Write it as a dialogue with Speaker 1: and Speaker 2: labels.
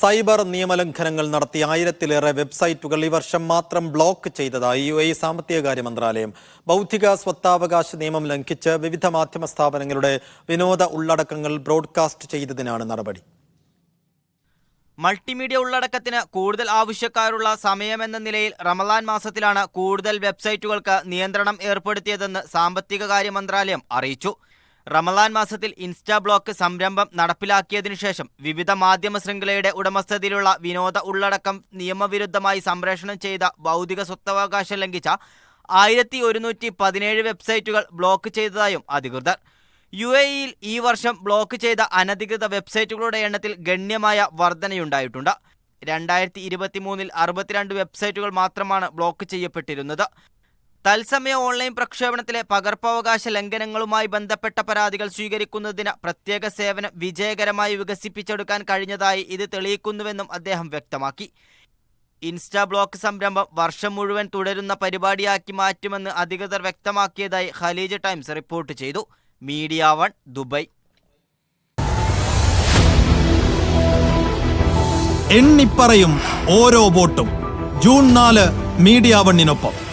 Speaker 1: Cyber നിയമലംഘനങ്ങൾ നടത്തിയ ആയിരത്തിലേറെ വെബ്സൈറ്റുകൾ ഈ വർഷം മാത്രം ബ്ലോക്ക് ചെയ്തതായി യു എ സാമ്പത്തികകാര്യ മന്ത്രാലയം. ബൗദ്ധിക സ്വത്താവകാശ നിയമം ലംഘിച്ച് വിവിധ മാധ്യമ സ്ഥാപനങ്ങളുടെ വിനോദ ഉള്ളടക്കങ്ങൾ ബ്രോഡ്കാസ്റ്റ് ചെയ്തതിനാണ് നടപടി.
Speaker 2: മൾട്ടിമീഡിയ ഉള്ളടക്കത്തിന് കൂടുതൽ ആവശ്യക്കാരുള്ള സമയമെന്ന നിലയിൽ റമദാൻ മാസത്തിലാണ് കൂടുതൽ വെബ്സൈറ്റുകൾക്ക് നിയന്ത്രണം ഏർപ്പെടുത്തിയതെന്ന് സാമ്പത്തിക കാര്യ മന്ത്രാലയം അറിയിച്ചു. റമലാൻ മാസത്തിൽ ഇൻസ്റ്റാ ബ്ലോക്ക് സംരംഭം നടപ്പിലാക്കിയതിനു ശേഷം വിവിധ മാധ്യമ ശൃംഖലയുടെ ഉടമസ്ഥതയിലുള്ള വിനോദ ഉള്ളടക്കം നിയമവിരുദ്ധമായി സംപ്രേഷണം ചെയ്ത ഭൗതിക സ്വത്തവകാശം ലംഘിച്ച ആയിരത്തി ഒരുന്നൂറ്റി പതിനേഴ് വെബ്സൈറ്റുകൾ ബ്ലോക്ക് ചെയ്തതായും അധികൃതർ. യു എ ഇയിൽ ഈ വർഷം ബ്ലോക്ക് ചെയ്ത അനധികൃത വെബ്സൈറ്റുകളുടെ എണ്ണത്തിൽ ഗണ്യമായ വർധനയുണ്ടായിട്ടുണ്ട്. രണ്ടായിരത്തി ഇരുപത്തിമൂന്നിൽ അറുപത്തിരണ്ട് വെബ്സൈറ്റുകൾ മാത്രമാണ് ബ്ലോക്ക് ചെയ്യപ്പെട്ടിരുന്നത്. തത്സമയ ഓൺലൈൻ പ്രക്ഷേപണത്തിലെ പകർപ്പവകാശ ലംഘനങ്ങളുമായി ബന്ധപ്പെട്ട പരാതികൾ സ്വീകരിക്കുന്നതിന് പ്രത്യേക സേവനം വിജയകരമായി വികസിപ്പിച്ചെടുക്കാൻ കഴിഞ്ഞതായി ഇത് തെളിയിക്കുന്നുവെന്നും അദ്ദേഹം വ്യക്തമാക്കി. ഇൻസ്റ്റാ ബ്ലോക്ക് സംരംഭം വർഷം മുഴുവൻ തുടരുന്ന പരിപാടിയാക്കി മാറ്റുമെന്ന് അധികൃതർ വ്യക്തമാക്കിയതായി ഖലീജ് ടൈംസ് റിപ്പോർട്ട് ചെയ്തു. Media One Dubai.
Speaker 3: എണ്ണിപ്പറയും ഓരോ വോട്ടും. ജൂൺ നാല് മീഡിയ വണ്ണിനൊപ്പം.